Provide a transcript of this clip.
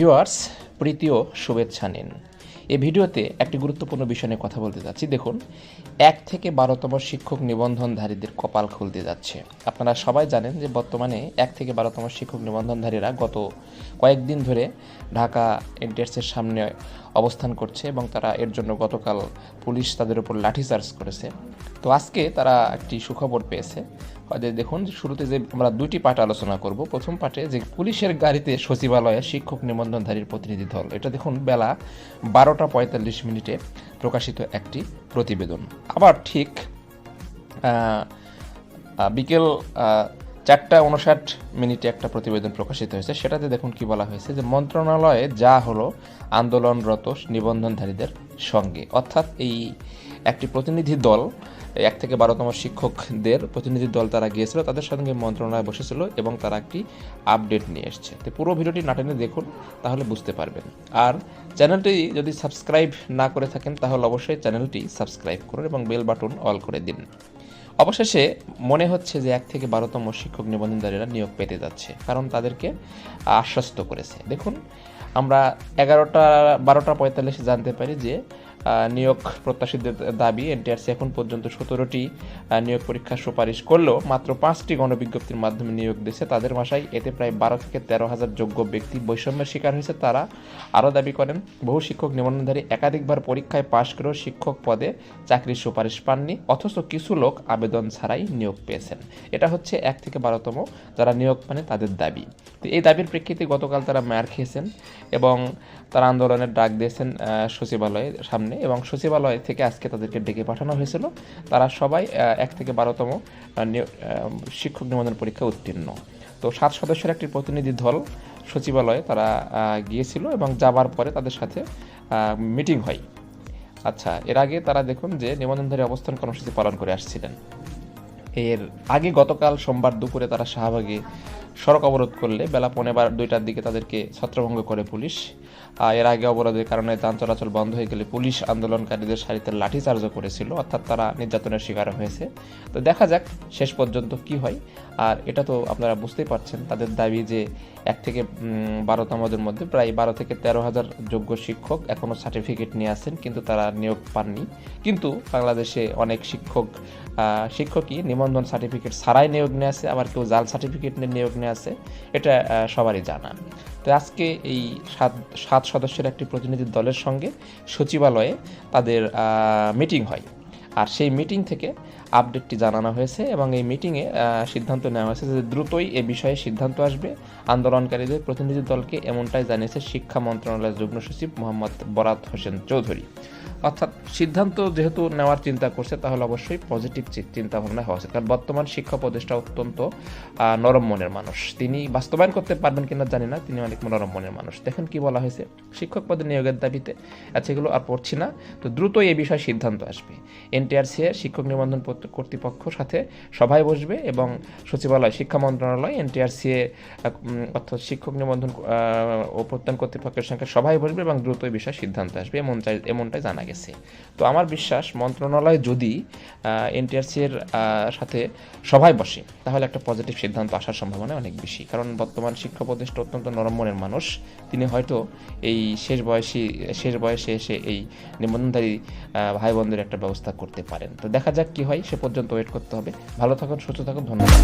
Viewers ও শুভেচ্ছা নিন। এই ভিডিওতে একটি গুরুত্বপূর্ণ বিষয় নিয়ে কথা বলতে যাচ্ছি। দেখুন, এক থেকে বারোতম শিক্ষক নিবন্ধনধারীদের কপাল খুলতে যাচ্ছে। আপনারা সবাই জানেন যে বর্তমানে এক থেকে বারোতম শিক্ষক নিবন্ধনধারীরা গত কয়েকদিন ধরে ঢাকা এনটিএসের সামনে অবস্থান করছে এবং তারা এর জন্য গতকাল পুলিশ তাদের উপর লাঠিচার্জ করেছে। তো আজকে তারা একটি সুখবর পেয়েছে। দেখুন, শুরুতে যে আমরা দুইটি পাঠ আলোচনা করব। প্রথম পাঠে যে পুলিশের গাড়িতে সচিবালয়ে শিক্ষক নিবন্ধনধারীর প্রতিনিধি দল। এটা দেখুন, বেলা বারোটা পঁয়তাল্লিশ মিনিটে প্রকাশিত একটি প্রতিবেদন। আবার ঠিক বিকেল চারটা উনষাট মিনিটে একটা প্রতিবেদন প্রকাশিত হয়েছে। সেটাতে দেখুন কি বলা হয়েছে যে মন্ত্রণালয়ে যা হলো আন্দোলনরত নিবন্ধনধারীদের সঙ্গে, অর্থাৎ এই একটি প্রতিনিধি দল, এক থেকে বারোতম শিক্ষকদের প্রতিনিধি দল তারা গিয়েছিল, তাদের সঙ্গে মন্ত্রণালয়ে বসেছিল এবং তারা একটি আপডেট নিয়ে এসছে। তো পুরো ভিডিওটি নাটেনে দেখুন, তাহলে বুঝতে পারবেন। আর চ্যানেলটি যদি সাবস্ক্রাইব না করে থাকেন, তাহলে অবশ্যই চ্যানেলটি সাবস্ক্রাইব করুন এবং বেল বাটন অল করে দিন। অবশেষে মনে হচ্ছে যে এক থেকে বারোতম শিক্ষক নিবন্ধনধারীরা নিয়োগ পেতে যাচ্ছে, কারণ তাদেরকে আশ্বস্ত করেছে। দেখুন, আমরা এগারোটা, বারোটা পঁয়তাল্লিশে জানতে পারি যে নিয়োগ প্রত্যাশীদের দাবি, এনটিআরসি এখন পর্যন্ত সতেরোটি নিয়োগ পরীক্ষার সুপারিশ করলেও মাত্র পাঁচটি গণবিজ্ঞপ্তির মাধ্যমে নিয়োগ দিয়েছে। তাদের ভাষায় এতে প্রায় বারো থেকে তেরো হাজার যোগ্য ব্যক্তি বৈষম্যের শিকার হয়েছে। তারা আরও দাবি করেন, বহু শিক্ষক নিবন্ধনধারী একাধিকবার পরীক্ষায় পাশ করেও শিক্ষক পদে চাকরির সুপারিশ পাননি, অথচ কিছু লোক আবেদন ছাড়াই নিয়োগ পেয়েছেন। এটা হচ্ছে এক থেকে বারোতম যারা নিয়োগ পানে তাদের দাবি। তো এই দাবির প্রেক্ষিতে গতকাল তারা মার খেয়েছেন এবং তারা আন্দোলনের ডাক দিয়েছেন সচিবালয়ের সামনে এবং সচিবালয় থেকে আজকে তাদেরকে ডেকে পাঠানো হয়েছিল। তারা সবাই এক থেকে বারোতম শিক্ষক নিবন্ধন পরীক্ষা উত্তীর্ণ। তো সাত সদস্যের একটি প্রতিনিধি দল সচিবালয়ে তারা গিয়েছিল এবং যাবার পরে তাদের সাথে মিটিং হয়। আচ্ছা এর আগে তারা দেখুন যে নিবন্ধনধারী অবস্থান কর্মসূচি পালন করে আসছিলেন। এর আগে গতকাল সোমবার দুপুরে তারা শাহবাগে সড়ক অবরোধ করলে বেলা পৌনে বার দুইটার দিকে তাদেরকে ছত্রভঙ্গ করে পুলিশ। এর আগে অবরোধের কারণে যান চলাচল বন্ধ হয়ে গেলে পুলিশ আন্দোলনকারীদের সারিতে লাঠিচার্জও করেছিল, অর্থাৎ তারা নির্যাতনের শিকার হয়েছে। তো দেখা যাক শেষ পর্যন্ত কি হয়। আর এটা তো আপনারা বুঝতেই পারছেন, তাদের দাবি যে এক থেকে বারোতমদের মধ্যে প্রায় বারো থেকে তেরো হাজার যোগ্য শিক্ষক এখনও সার্টিফিকেট নিয়ে আসেন কিন্তু তারা নিয়োগ পাননি। কিন্তু বাংলাদেশে অনেক শিক্ষক শিক্ষকই নিবন্ধন সার্টিফিকেট ছাড়াই নিয়োগ নিয়ে আসে, আবার কেউ জাল সার্টিফিকেট নিয়ে নিয়োগ নিয়ে আসে, এটা সবারই জানা। তো আজকে এই সাত সাত সদস্যের একটি প্রতিনিধি দলের সঙ্গে সচিবালয়ে তাদের মিটিং হয়। আর সেই মিটিং থেকে আপডেটটি জানানো হয়েছে এবং এই মিটিংয়ে সিদ্ধান্ত নেওয়া হয়েছে যে দ্রুতই এ বিষয়ে সিদ্ধান্ত আসবে। আন্দোলনকারীদের প্রতিনিধি দলকে এমনটাই জানিয়েছে শিক্ষা মন্ত্রণালয়ের যুগ্ম সচিব মোহাম্মদ বরাত হোসেন চৌধুরী। অর্থাৎ সিদ্ধান্ত যেহেতু নেওয়ার চিন্তা করছে, তাহলে অবশ্যই পজিটিভ চিন্তা ভাবনা হওয়া উচিত। কারণ বর্তমান শিক্ষা উপদেষ্টা অত্যন্ত নরম মনের মানুষ। তিনি বাস্তবায়ন করতে পারবেন কিনা জানি না, তিনি অনেক নরম মনের মানুষ। দেখেন কি বলা হয়েছে, শিক্ষক পদে নিয়োগের দাবিতে এগুলো আর পড়ছি না, তো দ্রুতই এই বিষয়ে সিদ্ধান্ত আসবে। এনটিআরসি শিক্ষক নিবন্ধন কর্তৃপক্ষর সাথে সভায় বসবে এবং সচিবালয়, শিক্ষা মন্ত্রণালয়, এনটিআরসি এ অর্থাৎ শিক্ষক নিবন্ধন ও প্রত্যয়ন কর্তৃপক্ষের সঙ্গে সভায় বসবে এবং দ্রুত বিষয়ে সিদ্ধান্ত আসবে এমনটাই এমনটাই জানা গেছে। তো আমার বিশ্বাস মন্ত্রণালয় যদি এনটিআরসি এর আহ, সাথে সভায় বসে তাহলে একটা পজিটিভ সিদ্ধান্ত আসার সম্ভাবনা অনেক বেশি। কারণ বর্তমান শিক্ষা উপদেষ্টা অত্যন্ত নরম মনের মানুষ। তিনি হয়তো এই শেষ বয়সী শেষ বয়সে এসে এই নিবন্ধনধারী ভাই বোনদের একটা ব্যবস্থা করতে পারেন। তো দেখা যাক কি হয় সে পর্যন্ত ওয়েট করতে হবে। ভালো থাকুন সুস্থ থাকুন ধন্যবাদ।